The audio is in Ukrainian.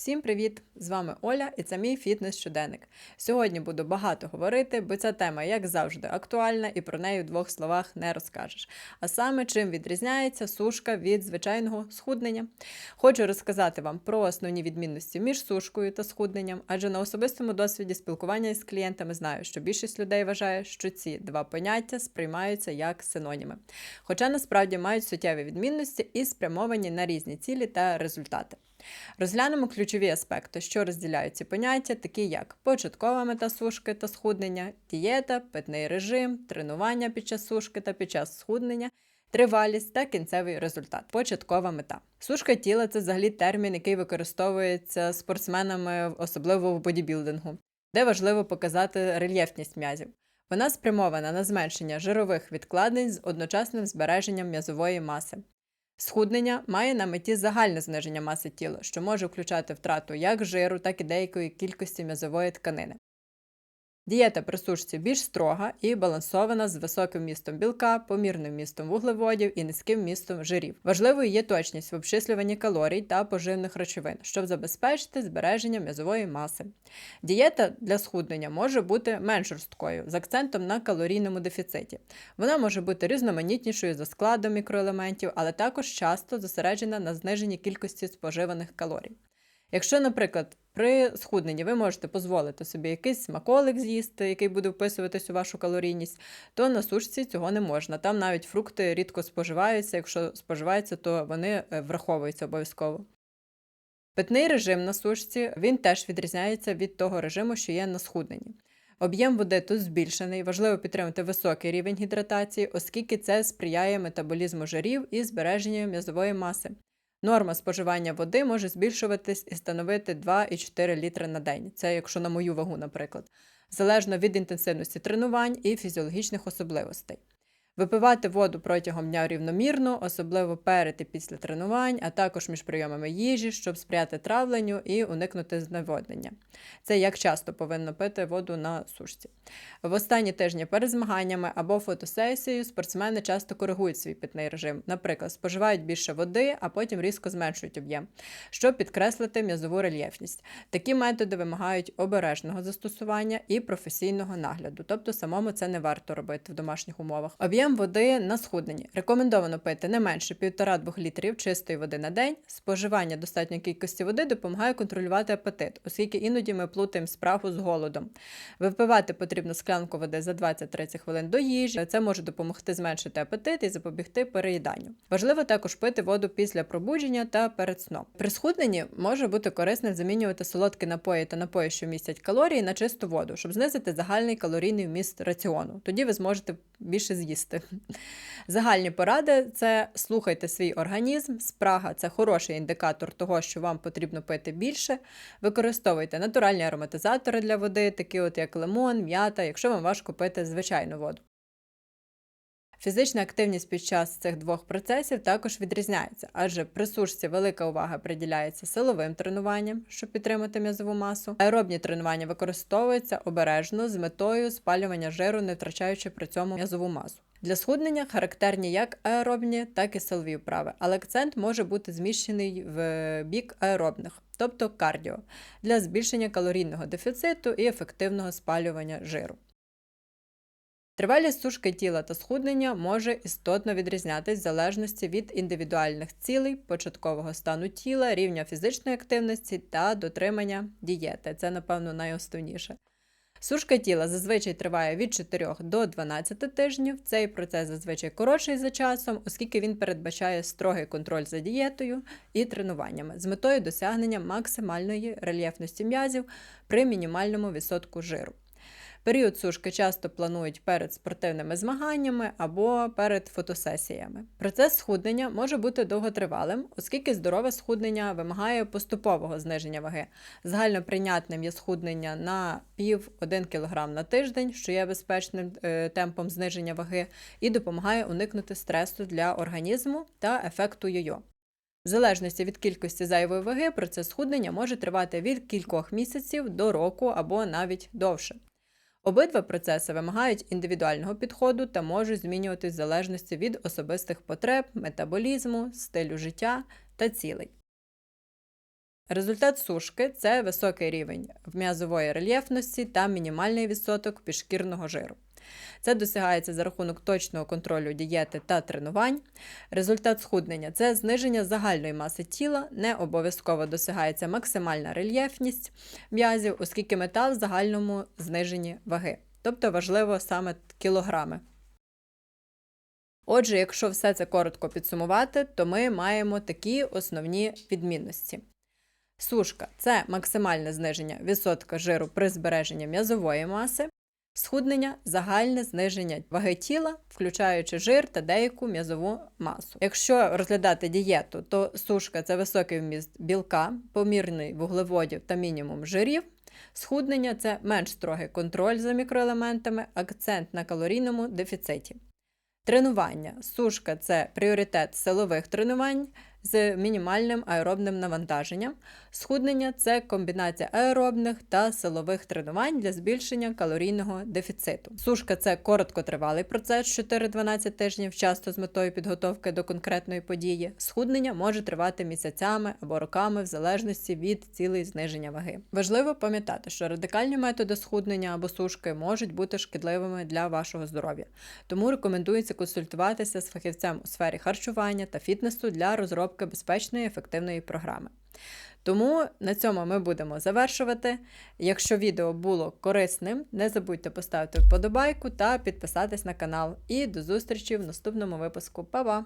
Всім привіт! З вами Оля і це мій фітнес-щоденник. Сьогодні буду багато говорити, бо ця тема, як завжди, актуальна і про неї в двох словах не розкажеш. А саме, чим відрізняється сушка від звичайного схуднення. Хочу розказати вам про основні відмінності між сушкою та схудненням, адже на особистому досвіді спілкування із клієнтами знаю, що більшість людей вважає, що ці два поняття сприймаються як синоніми. Хоча насправді мають суттєві відмінності і спрямовані на різні цілі та результати. Розглянемо ключові аспекти, що розділяють ці поняття, такі як початкова мета сушки та схуднення, дієта, питний режим, тренування під час сушки та під час схуднення. Тривалість та кінцевий результат. Початкова мета. Сушка тіла це взагалі термін, який використовується спортсменами, особливо в бодібілдингу, де важливо показати рельєфність м'язів. Вона спрямована на зменшення жирових відкладень з одночасним збереженням м'язової маси. Схуднення має на меті загальне зниження маси тіла, що може включати втрату як жиру, так і деякої кількості м'язової тканини. Дієта при сушці більш строга і балансована з високим містом білка, помірним містом вуглеводів і низьким містом жирів. Важливою є точність в обчислюванні калорій та поживних речовин, щоб забезпечити збереження м'язової маси. Дієта для схуднення може бути менш жорсткою, з акцентом на калорійному дефіциті. Вона може бути різноманітнішою за складом мікроелементів, але також часто зосереджена на зниженні кількості споживаних калорій. Якщо, наприклад, при схудненні ви можете дозволити собі якийсь смаколик з'їсти, який буде вписуватись у вашу калорійність, то на сушці цього не можна. Там навіть фрукти рідко споживаються, якщо споживаються, то вони е, враховуються обов'язково. Питний режим на сушці він теж відрізняється від того режиму, що є на схудненні. Об'єм води тут збільшений, важливо підтримати високий рівень гідратації, оскільки це сприяє метаболізму жирів і збереженню м'язової маси. Норма споживання води може збільшуватись і становити 2,4 літри на день. Це якщо на мою вагу, наприклад, залежно від інтенсивності тренувань і фізіологічних особливостей. Випивати воду протягом дня рівномірно, особливо перед і після тренувань, а також між прийомами їжі, щоб сприяти травленню і уникнути зневоднення. Це як часто повинно пити воду на сушці. В останні тижні перед змаганнями або фотосесією спортсмени часто коригують свій питний режим, наприклад, споживають більше води, а потім різко зменшують об'єм, щоб підкреслити м'язову рельєфність. Такі методи вимагають обережного застосування і професійного нагляду, тобто самому це не варто робити в домашніх умовах. Об'єм води на схудненні. Рекомендовано пити не менше 1,5-2 літрів чистої води на день. Споживання достатньої кількості води допомагає контролювати апетит, оскільки іноді ми плутаємо справу з голодом. Випивати потрібно склянку води за 20-30 хвилин до їжі. Це може допомогти зменшити апетит і запобігти переїданню. Важливо також пити воду після пробудження та перед сном. При схудненні може бути корисним замінювати солодкі напої та напої, що містять калорії, на чисту воду, щоб знизити загальний калорійний вміст раціону. Тоді ви зможете більше з'їсти. Загальні поради це слухайте свій організм, спрага це хороший індикатор того, що вам потрібно пити більше. Використовуйте натуральні ароматизатори для води, такі от як лимон, м'ята, якщо вам важко пити звичайну воду. Фізична активність під час цих двох процесів також відрізняється, адже при сушці велика увага приділяється силовим тренуванням, щоб підтримати м'язову масу. Аеробні тренування використовуються обережно з метою спалювання жиру, не втрачаючи при цьому м'язову масу. Для схуднення характерні як аеробні, так і силові вправи, але акцент може бути зміщений в бік аеробних, тобто кардіо, для збільшення калорійного дефіциту і ефективного спалювання жиру. Тривалість сушки тіла та схуднення може істотно відрізнятись в залежності від індивідуальних цілей, початкового стану тіла, рівня фізичної активності та дотримання дієти. Це, напевно, найосновніше. Сушка тіла зазвичай триває від 4 до 12 тижнів. Цей процес зазвичай коротший за часом, оскільки він передбачає строгий контроль за дієтою і тренуваннями з метою досягнення максимальної рельєфності м'язів при мінімальному відсотку жиру. Період сушки часто планують перед спортивними змаганнями або перед фотосесіями. Процес схуднення може бути довготривалим, оскільки здорове схуднення вимагає поступового зниження ваги. Загально прийнятним є схуднення на пів 1 кг на тиждень, що є безпечним е, темпом зниження ваги, і допомагає уникнути стресу для організму та ефекту йо-йо. В залежності від кількості зайвої ваги, процес схуднення може тривати від кількох місяців до року або навіть довше. Обидва процеси вимагають індивідуального підходу та можуть змінюватись в залежності від особистих потреб, метаболізму, стилю життя та цілей. Результат сушки це високий рівень м'язової рельєфності та мінімальний відсоток підшкірного жиру. Це досягається за рахунок точного контролю дієти та тренувань. Результат схуднення це зниження загальної маси тіла, не обов'язково досягається максимальна рельєфність м'язів, оскільки мета в загальному зниженні ваги. Тобто важливо саме кілограми. Отже, якщо все це коротко підсумувати, то ми маємо такі основні відмінності. Сушка це максимальне зниження відсотка жиру при збереженні м'язової маси, схуднення загальне зниження ваги тіла, включаючи жир та деяку м'язову масу. Якщо розглядати дієту, то сушка це високий вміст білка, помірний вуглеводів та мінімум жирів. Схуднення це менш строгий контроль за мікроелементами, акцент на калорійному дефіциті. Тренування. Сушка це пріоритет силових тренувань з мінімальним аеробним навантаженням. Схуднення це комбінація аеробних та силових тренувань для збільшення калорійного дефіциту. Сушка це короткотривалий процес 4-12 тижнів, часто з метою підготовки до конкретної події. Схуднення може тривати місяцями або роками в залежності від цілей зниження ваги. Важливо пам'ятати, що радикальні методи схуднення або сушки можуть бути шкідливими для вашого здоров'я, тому рекомендується консультуватися з фахівцем у сфері харчування та фітнесу для розробки безпечної ефективної програми. Тому на цьому ми будемо завершувати. Якщо відео було корисним, не забудьте поставити вподобайку та підписатись на канал. І до зустрічі в наступному випуску. Па-па!